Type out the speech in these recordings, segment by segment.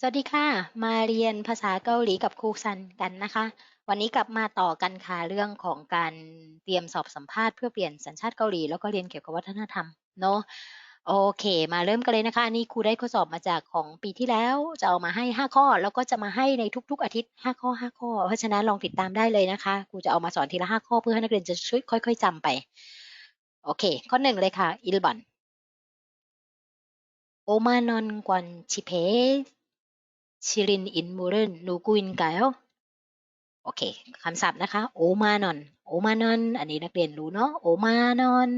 สวัสดีค่ะ มาเรียนภาษาเกาหลีกับครูซันกันนะคะ วันนี้กลับมาต่อกันค่ะเรื่องของการเตรียมสอบสัมภาษณ์เพื่อเปลี่ยนสัญชาติเกาหลี แล้วก็เรียนเกี่ยวกับวัฒนธรรมเนาะโอเค มาเริ่มกันเลยนะคะอันนี้ครูได้ข้อสอบมาจากของปีที่แล้ว จะเอามาให้ 5 ข้อ แล้วก็จะมาให้ในทุก ๆ อาทิตย์ 5 ข้อ 5 ข้อ เพราะฉะนั้นลองติดตามได้เลยนะคะครูจะเอามาสอนทีละ 5 ข้อเพื่อให้นักเรียนจะช่วยค่อย ๆจำไปโอเค ข้อหนึ่งเลยค่ะอิลบันโอมานอนกวนชิเพ 실인 인물은 누구인가요? โอเคคำศัพท์นะคะโอมานอนโอมานอนอันนี้นักเรียนรู้เนาะโอมานอน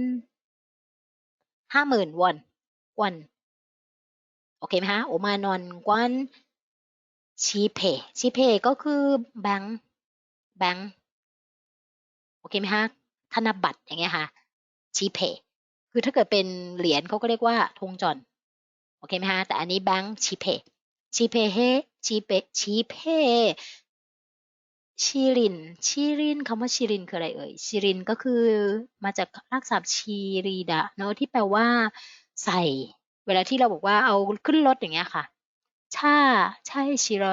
ห้าหมื่นวอนกวนโอเคไหมคะโอมานอนกวนชีเพชีเพก็คือแบงค์แบงค์โอเคไหมคะธนบัตรอย่างเงี้ยค่ะชีเพคือถ้าเกิดเป็นเหรียญเขาก็เรียกว่าธงจอนโอเคไหมคะแต่อันนี้แบงค์ชีเพ ชีเพเฮชีเปชีเพชีรินชีรินคำว่าชีรินคืออะไรเอ่ยชีรินก็คือมาจากรากศัพท์ชีรีดะเนาะที่แปลว่า ใส่ เวลาที่เราบอกว่าเอาขึ้นรถอย่างเงี้ยค่ะช่าใช่ชิโร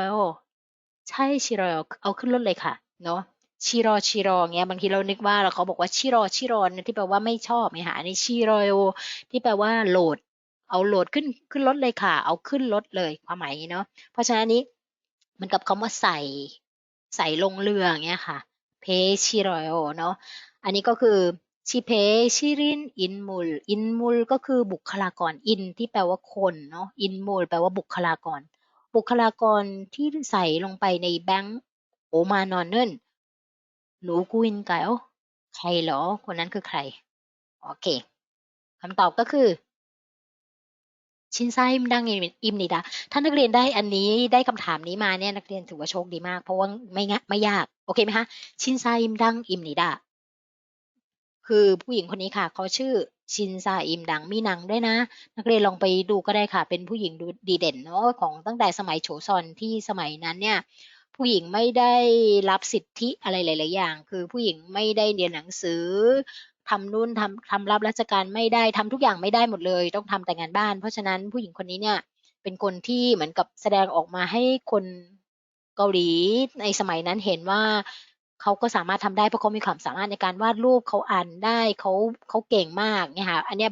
ใช่ชิโรเอาขึ้นรถเลยค่ะเนาะชิโรชิโรเงี้ยบางทีเรานึกว่าเราเขาบอกว่าชิโรชิโรเนี่ยที่แปลว่าไม่ชอบไงค่ะอันนี้ชิโรที่แปลว่าโหลด เอาโหลดขึ้นขึ้นรถเลยค่ะ เอาขึ้นรถเลยความหมายนี้เนาะเพราะฉะนั้นนี้มันกับคำว่าใส่ใส่ลงเรืออย่างเงี้ยค่ะเพชิรอยเนาะอันนี้ก็คือชิเพชิรินอินมูลอินมูลก็คือบุคลากรอินที่แปลว่าคนเนาะอินมูลแปลว่าบุคลากร บุคลากรที่ใส่ลงไปในแบงก์โอมานอนเนนหนูกุนไกลใครเหรอ คนนั้นคือใคร โอเคคำตอบก็คือ ชินไซมดังอิมนิดาถ้านักเรียนได้อันนี้ได้คำถามนี้มาเนี่ยนักเรียนถือว่าโชคดีมาก เพราะว่าไม่งไม่ยากโอเคไหมคะชินไซมดังอิมนิดาคือผู้หญิงคนนี้ค่ะเขาชื่อชินซาอิมดังมีหนังด้วยนะ นักเรียนลองไปดูก็ได้ค่ะ เป็นผู้หญิงดูดีเด่นเนาะของตั้งแต่สมัยโฉซอนที่สมัยนั้นเนี่ยผู้หญิงไม่ได้รับสิทธิอะไรหลาย ๆ อย่าง คือผู้หญิงไม่ได้เรียนหนังสือ ทำนู่นทำทำรับราชการไม่ได้ทำทุกอย่างไม่ได้หมดเลย ต้องทำแต่งานบ้าน เพราะฉะนั้นผู้หญิงคนนี้เนี่ยเป็นคนที่เหมือนกับแสดงออกมาให้คนเกาหลีในสมัยนั้นเห็นว่าเขาก็สามารถทำได้เพราะเขามีความสามารถในการวาดรูปเขาอ่านได้เขาเขาเก่งมากเนี่ยค่ะอันนี้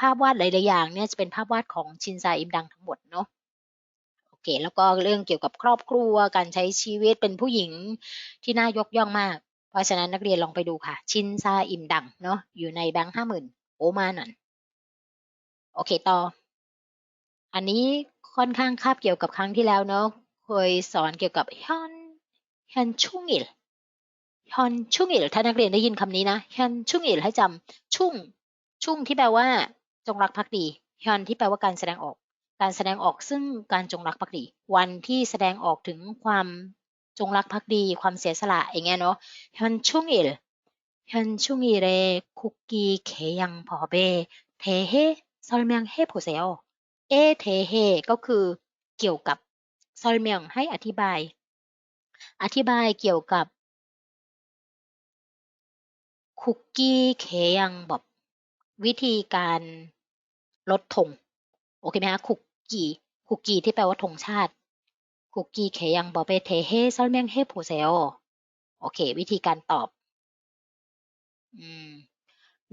ภาพวาดหลายๆอย่างเนี่ยจะเป็นภาพวาดของชินซาอิมดังทั้งหมดเนาะโอเค แล้วก็เรื่องเกี่ยวกับครอบครัวการใช้ชีวิตเป็นผู้หญิงที่น่ายกย่องมาก เพราะฉะนั้นนักเรียนลองไปดูค่ะ ชินซาอิมดังเนาะอยู่ในแบงค์ห้าหมื่นโอมานันโอเคต่อ อันนี้ค่อนข้างคาบเกี่ยวกับครั้งที่แล้วเนาะเคยสอนเกี่ยวกับฮอนฮอนชุ่งอิลฮอนชุ่งอิลถ้านักเรียนได้ยินคำนี้นะฮอนชุ่งอิลให้จำชุ่งชุ่งที่แปลว่า จงรักภักดีฮอนที่แปลว่าการแสดงออก การแสดงออกซึ่งการจงรักภักดี วันที่แสดงออกถึงความ จงรักภักดีความเสียสละอย่างเงี้ยเนาะฮันชุ่งอิลฮันชุ่งอิเรคุกกี้เคยังพอเบเทเฮซอลเมียงเฮโพเซลเอเทเฮก็คือเกี่ยวกับซอลเมียงให้อธิบาย อธิบายเกี่ยวกับคุกกี้เคยังแบบวิธีการลดทงโอเคไหมคะคุกกี้คุกกี้ที่แปลว่าธงชาติ คุกกี้เคยังบอกไปเทเฮซอลเมียงเฮโพเซลโอเควิธีการตอบ อืม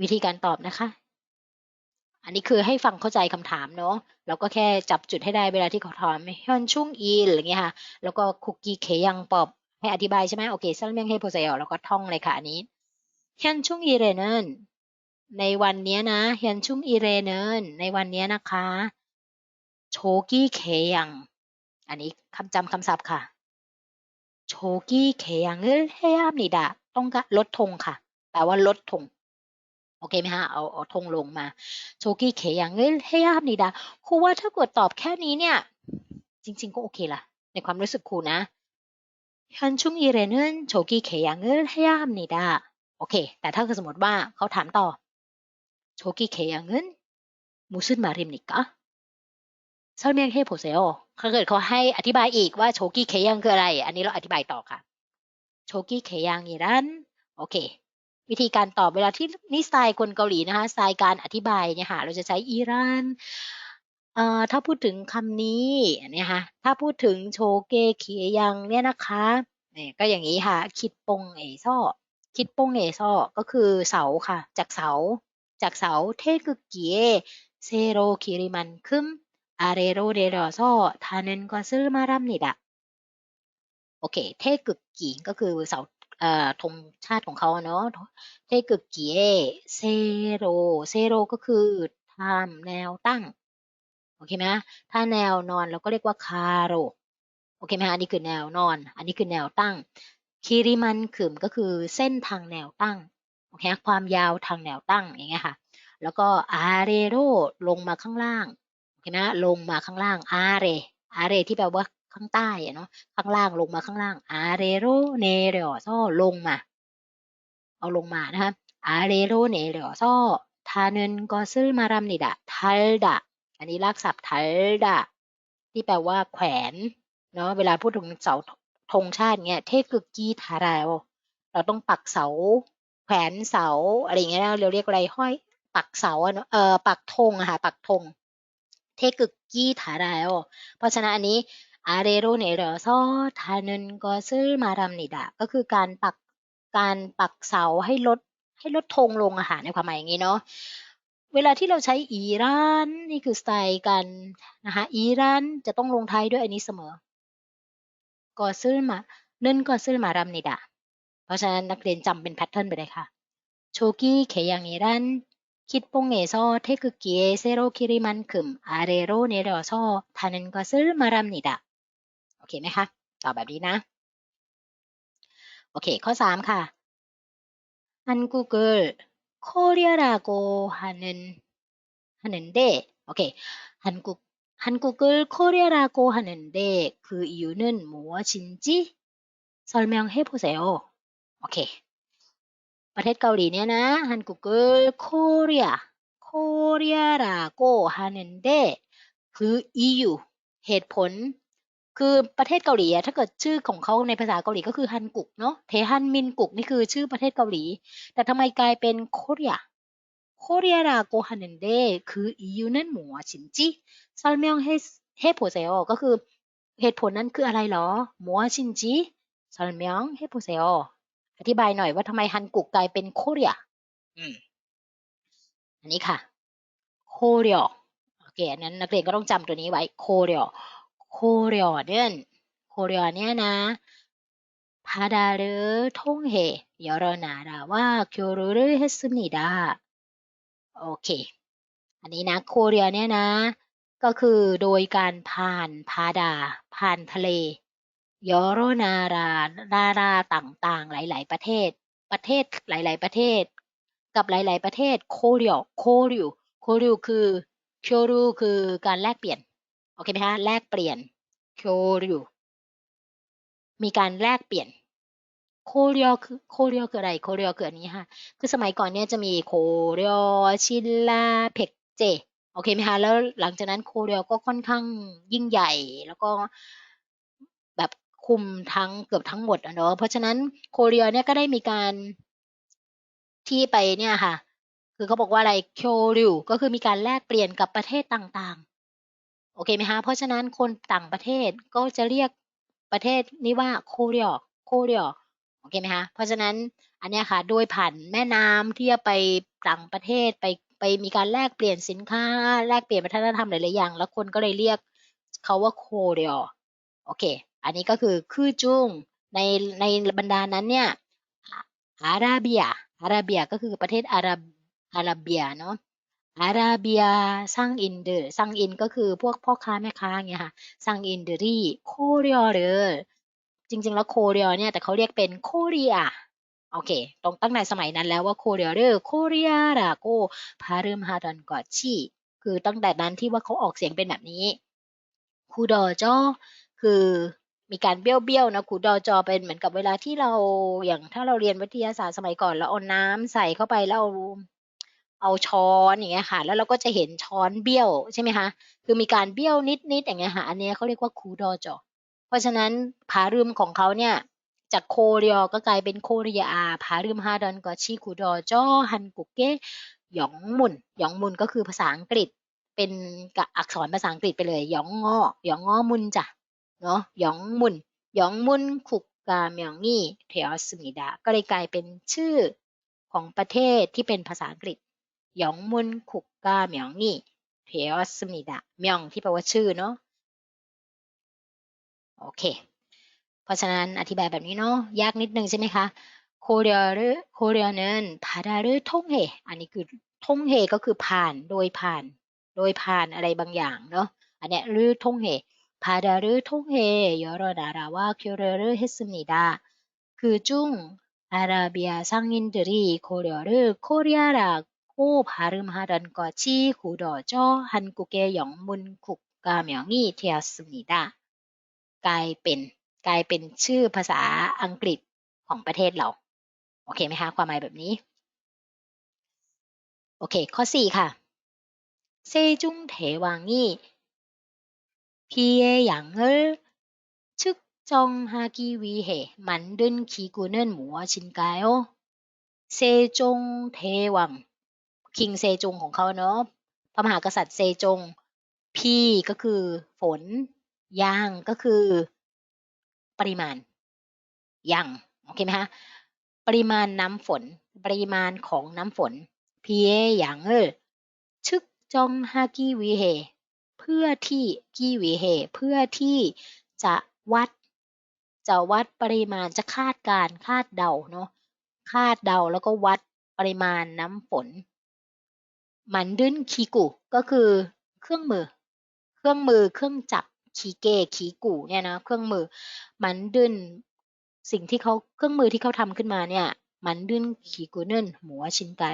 วิธีการตอบนะคะ อันนี้คือให้ฟังเข้าใจคำถามเนาะ แล้วก็แค่จับจุดให้ได้เวลาที่เขาถามฮอนชุ่งอีหรือเงี้ยค่ะ แล้วก็คุกกี้เคยังปอบให้อธิบายใช่ไหมโอเคซอลเมียงเฮโพเซลแล้วก็ท่องเลยค่ะอันนี้ฮอนชุ่งอีเรเนนในวันนี้นะฮอนชุ่งอีเรเนนในวันนี้นะคะ โชกี้เคยัง อันนี้คำจำคำศัพท์ค่ะโชกี้เคยังเอ้เฮียมนี่ดะต้องกลดธงค่ะแปลว่าลดธงโอเคไหมฮะเอาเอาธงลงมาโชกี้เคยังเอ้เฮียมนี่ดะครูว่าถ้ากดตอบแค่นี้เนี่ย จริง ๆ ก็โอเคละในความรู้สึกครูนะ현충일에는조기개양을해야합니다โอเค แต่ถ้าสมมติว่าเขาถามต่อโชกี้เคยังเงินมุสลิมมาริมนิกะ설명해보세요 ถ้าเกิดเขาให้อธิบายอีกว่าโชกี้เคยังคืออะไร อันนี้เราอธิบายต่อค่ะโชกี้เคยังอีรันโอเค วิธีการตอบเวลาที่นี่สไตล์คนเกาหลีนะคะสไตล์การอธิบายเนี่ยค่ะเราจะใช้อีรันเอ่อถ้าพูดถึงคำนี้เนี่ยค่ะถ้าพูดถึงโชเกเขียังเนี่ยนะคะเนี่ยก็อย่างนี้ค่ะ คิดปงเอซ่อคิดปงเอซ่อก็คือเสาค่ะ จากเสา จากเสาเทกุเกียเซโรคิริมันคึมอาเรโรเดรอซ่อทานึ นก็ซึมารัมนิดะโอเคเทกุกีก็คือเสาอ่อธงชาติของเขาเนาะเทกุเกียเซโรเซโรก็คือทำแนวตั้งโอเคไหมถ้าแนวนอนเราก็เรียกว่าคาโรโอเคไหมอันนี้คือแนวนอน อันนี้คือแนวตั้งคิริมันขึมก็คือเส้นทางแนวตั้งโอเคความยาวทางแนวตั้งอย่างเงี้ยค่ะ แล้วก็อาเรโรลงมาข้างล่าง โอเคไหมลงมาข้างล่างอาเรอาเรที่แปลว่าข้างใต้เนาะข้างล่างลงมาข้างล่างอาเรโรเนเรอซอลงมา เอาลงมานะคะอาเรโรเนเรอซอทานึนก็ซื้อมารัมนิดะทัลดะ อันนี้รากศัพท์ทัลดะ ที่แปลว่าแขวนเนาะเวลาพูดถึงเสาธงชาติเงี้ยเทกึกกีทาราวเราต้องปักเสา แขวนเสาอะไรเงี้ยเราเรียกอะไรห้อย ปักเสาเอ่อปักธงอะค่ะปักธง เทกึกกีทาราวเพราะฉะนั้นอันนี้อาเรโรเนเรซอทานึนก็ซื้อมารัมนิดะก็คือการปักการปักเสาให้ลดให้ลดธงลงอะค่ะในความหมายอย่างนี้เนาะเวลาที่เราใช้อีรานนี่คือสไตล์กันนะคะอีรานจะต้องลงท้ายด้วยอันนี้เสมอก็ซื้อมาเนินก็ซื้อมารัมนิดะเพราะฉะนั้นนักเรียนจำเป็นแพทเทิร์นไปเลยค่ะโชกี้เขยังอีรัน คิดปงเอซอเทคุกิเอเซโรคิริมันคึมอาเรโรเนเรอซอทานันก็ซื้อมารัมนิดะโอเคไหมคะตอบแบบนี้นะ โอเค ข้อสามค่ะ한국을코리아라고하는하는데오케이한국한국을코리아라고하는데그이유는무엇인지설명해보세요โอเค ประเทศเกาหลีเนี่ยนะฮันกุกลโคเรียโคเรียราโกฮานันเดคืออียูเหตุผล คือประเทศเกาหลีถ้าเกิดชื่อของเขาในภาษาเกาหลีก็คือฮันกุกเนาะเทฮันมินกุกนี่คือชื่อประเทศเกาหลี แต่ทำไมกลายเป็นโคเรียโคเรียราโกฮันนันเดคืออียูนั่นหมัวชินจิซัลเมียงเฮเฮโพเซอก็คือเหตุผลนั้นคืออะไรหรอหมัวชินจิซัลเมียงเฮโพเซอ อธิบายหน่อยว่าทำไมฮันกุกกลายเป็นโคเรียอันนี้ค่ะโคเรียโอเคอันนั้นนักเรียนก็ต้องจำตัวนี้ไว้โคเรียโคเรียเนี่ยโคเรียเนี่ยนะพาดาเรอทงเฮยอรนาดาว่าคิวรุเรเฮสุนิดาโอเค อันนี้นะโคเรียเนี่ยนะ ก็คือโดยการผ่านพาดาผ่านทะเล ยอโรนารานาราต่างๆ หลาย ๆ ประเทศ ประเทศหลาย ๆ ประเทศ กับหลาย ๆ ประเทศโคเรียโคเรียโคเรียคือโครูคือการแลกเปลี่ยนโอเคไหมคะแลกเปลี่ยนโคเรียมีการแลกเปลี่ยนโคเรียคือโคเรียคืออะไรโคเรียคืออันนี้ค่ะ คือสมัยก่อนเนี่ยจะมีโคเรียชิลลาเพกเจโอเคไหมคะแล้วหลังจากนั้นโคเรียก็ค่อนข้างยิ่งใหญ่แล้วก็ แบบคุมทั้งเกือบทั้งหมดอะเนาะเพราะฉะนั้นโคเรียเนี่ยก็ได้มีการที่ไปเนี่ยค่ะ คือเขาบอกว่าอะไรโคริวก็คือมีการแลกเปลี่ยนกับประเทศต่างๆ โอเคไหมคะเพราะฉะนั้นคนต่างประเทศก็จะเรียกประเทศนี้ว่าโคเรียโคเรียโอเคไหมคะเพราะฉะนั้นอันนี้ค่ะโดยผ่านแม่น้ำที่จะไปต่างประเทศไปไปมีการแลกเปลี่ยนสินค้า แลกเปลี่ยนวัฒนธรรมหลายๆอย่าง แล้วคนก็เลยเรียกเขาว่าโคเรียโอเค อันนี้ก็คือคือจุงในในบรรดานั้นเนี่ยอาราเบียอาราเบียก็คือประเทศอาราอาราเบียเนาะอาราเบียซังอินเดอร์ซังอินก็คือพวกพ่อค้าแม่ค้าเงี้ยค่ะซังอินเดอรี่โคเรียหรือจริง ๆ แล้วโคเรียเนี่ยแต่เขาเรียกเป็นโคเรียโอเคตรงตั้งในสมัยนั้นแล้วว่าโคเรียหรือโคเรียราโกพารุมฮาดอนกอชีคือตั้งแต่นั้นที่ว่าเขาออกเสียงเป็นแบบนี้คูดอจอคือ มีการเบี้ยวๆนะคูดอจอเป็นเหมือนกับเวลาที่เราอย่างถ้าเราเรียนวิทยาศาสตร์สมัยก่อน แล้วเอาน้ำใส่เข้าไปแล้วเอาเอาช้อนอย่างเงี้ยค่ะ แล้วเราก็จะเห็นช้อนเบี้ยวใช่ไหมคะคือมีการเบี้ยวนิดๆอย่างเงี้ยค่ะ อันนี้เขาเรียกว่าคูดอจอเพราะฉะนั้นผารืมของเขาเนี่ยจากโคเรียก็กลายเป็นโคเรียอาผารืมฮาดอนก็ชีคูดอจอฮันกุกเกหยองมุนหยองมุนก็คือภาษาอังกฤษเป็นกับอักษรภาษาอังกฤษไปเลยหยองงอหยองงอมุนจ้ะ เนาะหยองมุนหยองมุนขุกกาเมียงนี่เทอสมิดา ก็เลยกลายเป็นชื่อของประเทศที่เป็นภาษาอังกฤษหยองมุนขุกกาเมียงนี่เทอสมิดาเมียงที่แปลว่าชื่อเนาะโอเค เพราะฉะนั้นอธิบายแบบนี้เนาะยากนิดนึงใช่ไหมคะโคเรียหรือโคเรียเนินพาดาหรือทงเฮอันนี้คือทงเฮก็คือผ่านโดยผ่าน โดยผ่านอะไรบางอย่างเนาะอันเนี้ยหรือทงเฮ พาดาหรือทงเฮยอรนาราว่าคิวเรหรือเฮสมิดาคือจุงอาราเบีย상인들이고려를코리아라고발음하던것이굳어져한국의영문국가명이되었습니다กลายเป็นกลายเป็นชื่อภาษาอังกฤษของประเทศเรา โอเคไหมคะ ความหมายแบบนี้ โอเค ข้อสี่ค่ะเซจุงเทวังนี่พีเอหยาง เอชึกจองฮากีวีเฮมันดึนคีกุเนินหมัวชินกายโอเซจงเทวังคิงเซจงของเขาเนาะพระมหากษัตริย์เซจง พีก็คือฝนยางก็คือปริมาณยังโอเคไหมคะปริมาณน้ำฝน ปริมาณของน้ำฝน PA อย่างเออชึกจองฮากีวีเฮ พื่อที่กีวีเฮเพื่อที่จะวัด จะวัดปริมาณจะคาดการคาดเดาเนาะคาดเดาแล้วก็วัดปริมาณน้ำฝนมันดึนคีกุก็คือเครื่องมือ เครื่องมือเครื่องจักรคีเกคีกูเนี่ยนะเครื่องมือมันดึนสิ่งที่เขาเครื่องมือที่เขาทำขึ้นมาเนี่ยมันดึนขีกูเนินหัวชินไกล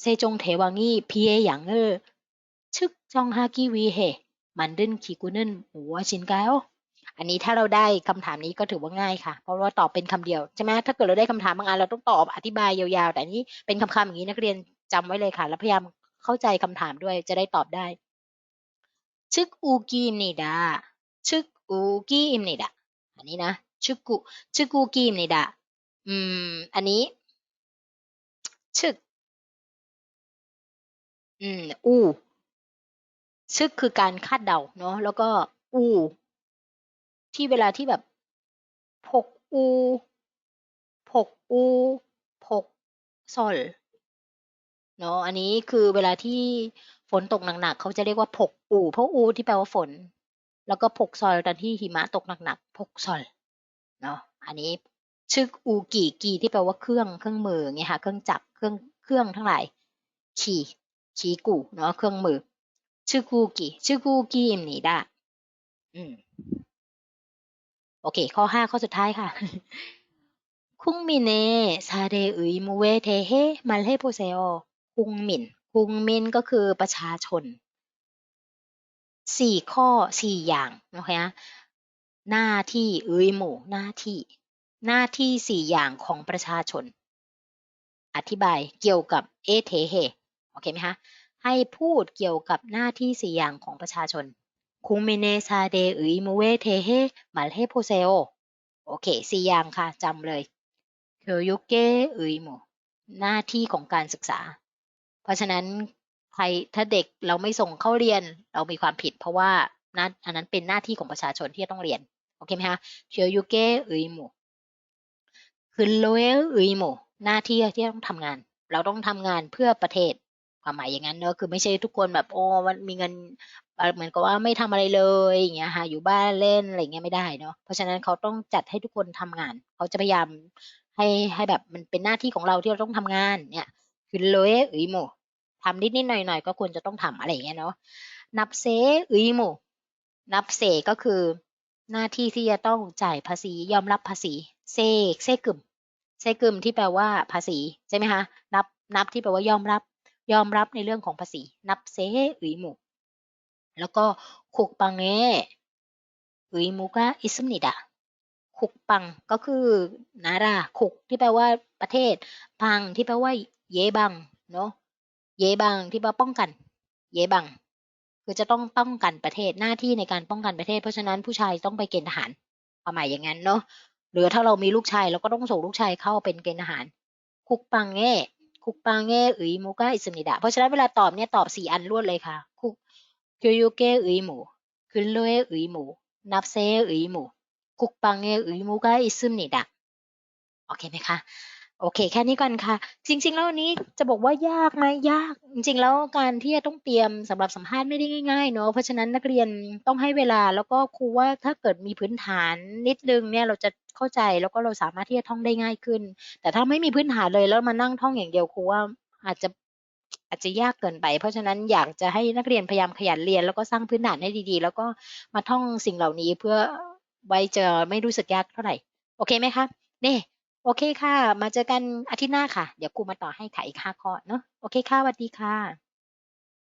เซจงเทวังงี้พีเอหยางเออ ชึกจองฮากีวีเฮมันดึนขีกูนินหัวชินไกลอันนี้ถ้าเราได้คำถามนี้ก็ถือว่าง่ายค่ะ เพราะว่าตอบเป็นคำเดียว ใช่ไหมถ้าเกิดเราได้คำถามบางอันเราต้องตอบอธิบายยาวๆ แต่นนี้เป็นคำๆอย่างนี้นักเรียนจำไว้เลยค่ะ แล้วพยายามเข้าใจคำถามด้วยจะได้ตอบได้ ชึกอูกีมนิดาชึกอูกีมนิดาอันนี้นะชึกุชึกอูกีมนี่ดะอืม อันนี้ชึก อืม อู ชึกคือการคาดเดาเนาะแล้วก็อู ที่เวลาที่แบบพกอูพกอูพกซอลเนาะอันนี้คือเวลาที่ฝนตกหนักๆเขาจะเรียกว่าพกอูเพราะอูที่แปลว่าฝน แล้วก็พกซอลตอนที่หิมะตกหนักๆพกซอลเนาะอันนี้ชึกอูกีกีที่แปลว่าเครื่องเครื่องมือไงค่ะเครื่องจักรเครื่องเครื่องทั้งหลายขี่ขี่กูเนาะเครื่องมือ ชึกูกีชึกูกีอิมนีได้อืมโอเคข้อห้าข้อสุด ท้ายค่ะคุงมินเนซาเดอุยมูเวเทเฮมาเลโพเซโอคุงมินคุงมินก็คือ ประชาชนสี่ข้อสี่อย่าง นะคะ หน้าที่เอ้ยหมู่หน้าที่ หน้าที่สี่อย่าง ของประชาชน อธิบาย เกี่ยวกับ เอเทเฮ โอเคไหมคะ ให้พูดเกี่ยวกับหน้าที่สี่อย่างของประชาชนคุมเมเนซาเดอุยมูเวเทเฮมาเลโพเซโอโอเคสี่อย่างค่ะจำเลยเคียวยุเกอุยมูหน้าที่ของการศึกษา เพราะฉะนั้นใครถ้าเด็กเราไม่ส่งเข้าเรียนเรามีความผิด เพราะว่านั้นอันนั้นเป็นหน้าที่ของประชาชนที่จะต้องเรียนโอเคไหมคะเชียวยูเกอุยมูคือโลเออุยมูหน้าที่ที่ต้องทำงาน เราต้องทำงานเพื่อประเทศ ความหมายอย่างนั้นเนอะคือไม่ใช่ทุกคนแบบโอ้มันมีเงินเหมือนกับว่าไม่ทำอะไรเลยอย่างเงี้ยค่ะอยู่บ้านเล่นอะไรเงี้ยไม่ได้เนาะเพราะฉะนั้นเขาต้องจัดให้ทุกคนทำงาน เขาจะพยายามให้ให้แบบมันเป็นหน้าที่ของเราที่เราต้องทำงานเนี่ยคือโลเออุยหมูทำนิดนิดหน่อยหน่อยก็ควรจะต้องทำอะไรอย่างเงี้ยเนาะนับเซอุยหมูนับเซก็คือหน้าที่ที่จะต้องจ่ายภาษียอมรับภาษีเซกเซกึมเซกึมที่แปลว่าภาษีใช่ไหมคะนับนับที่แปลว่ายอมรับ ยอมรับในเรื่องของภาษี นับเซอุยมุแล้วก็ขุกปังเงอุยมุกะอิสมนิดะขุกปังก็คือนาราขุกที่แปลว่าประเทศปังที่แปลว่า เยบังเนาะเยบังที่แปลป้องกัน เยบังคือจะต้องป้องกันประเทศหน้าที่ในการป้องกันประเทศ เพราะฉะนั้นผู้ชายต้องไปเกณฑ์ทหารความหมายอย่างนั้นเนาะหรือถ้าเรามีลูกชายเราก็ต้องส่งลูกชายเข้าเป็นเกณฑ์ทหารคุกปังเง่ 국방의 의무가 있습니다. เพราะฉะนั้นเวลาตอบเนี่ยตอบสี่อันรวดเลยค่ะ 국, 교육의 의무, 근로의 의무, 납세의 의무, 국방의 의무가 있습니다. โอเคไหมคะ โอเค แค่นี้ก่อนค่ะ จริง ๆ แล้ววันนี้จะบอกว่ายากไหมยาก จริง ๆ แล้วการที่จะต้องเตรียมสำหรับสัมภาษณ์ไม่ได้ง่ายๆเนาะเพราะฉะนั้นนักเรียนต้องให้เวลาแล้วก็ครูว่าถ้าเกิดมีพื้นฐานนิดนึงเนี่ยเราจะเข้าใจแล้วก็เราสามารถที่จะท่องได้ง่ายขึ้น แต่ถ้าไม่มีพื้นฐานเลยแล้วมานั่งท่องอย่างเดียวครูว่าอาจจะอาจจะยากเกินไป เพราะฉะนั้นอยากจะให้นักเรียนพยายามขยันเรียน แล้วก็สร้างพื้นฐานให้ดีๆ แล้วก็มาท่องสิ่งเหล่านี้เพื่อไว้จะไม่รู้สึกยากเท่าไหร่ โอเคไหมคะนี่ โอเคค่ะ มาเจอกันอาทิตย์หน้าค่ะ เดี๋ยวครูมาต่อให้ค่ะอีกห้าข้อเนาะ โอเคค่ะสวัสดีค่ะ